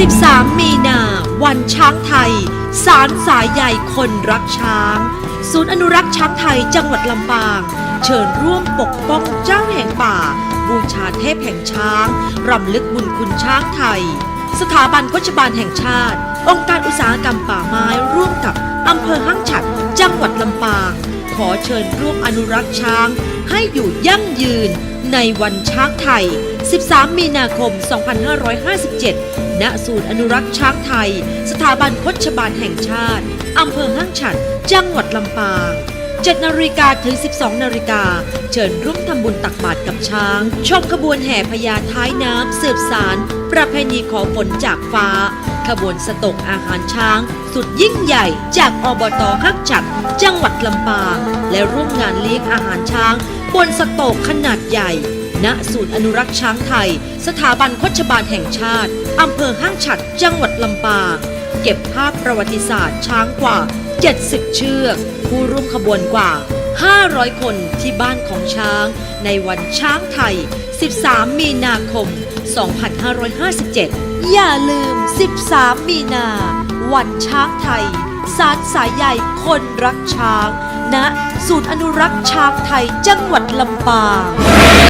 13 มีนา วันช้างไทย สารสายใหญ่คนรักช้าง ศูนย์อนุรักษ์ช้างไทยจังหวัดลำปาง เชิญร่วมปกป้องเจ้าแห่งป่า บูชาเทพแห่งช้าง รำลึกบุญคุณช้างไทย สถาบันโฆษบาลแห่งชาติ องค์การอุตสาหกรรมป่าไม้ร่วมกับอำเภอห้างฉัดจังหวัดลำปาง ขอเชิญร่วมอนุรักษ์ช้าง ให้อยู่ยั่งยืนในวันช้างไทย 13 มีนาคม 2557 ณ ศูนย์อนุรักษ์ช้างไทย สถาบันโฆษบาลแห่งชาติ อำเภอห้างฉัดจังหวัดลำปาง 7 นาฬิกาถึง 12 นาฬิกา เชิญร่วมทำบุญตักบาตรกับช้าง ชมขบวนแห่พญาท้ายน้ำสืบสาร ประเพณีขอฝนจากฟ้า ขบวนสตกอาหารช้าง สุดยิ่งใหญ่จากอบตฮักจัด จังหวัดลำปาง และร่วมงานเลี้ยงอาหารช้าง บนสโตกขนาดใหญ่ ณ ศูนย์อนุรักษ์ช้างไทย สถาบันโฆษบาลแห่งชาติ อำเภอห้างฉัด จังหวัดลำปาง เก็บภาพประวัติศาสตร์ช้างกว่า 70 เชือก ผู้ร่วมขบวนกว่า 500 คนที่บ้านของช้าง ในวันช้างไทย 13 มีนาคม 2557 อย่าลืม 13 มีนา วันช้างไทย สารสายใหญ่คนรักช้าง ณศูนย์อนุรักษ์ช้างไทยจังหวัดลำปาง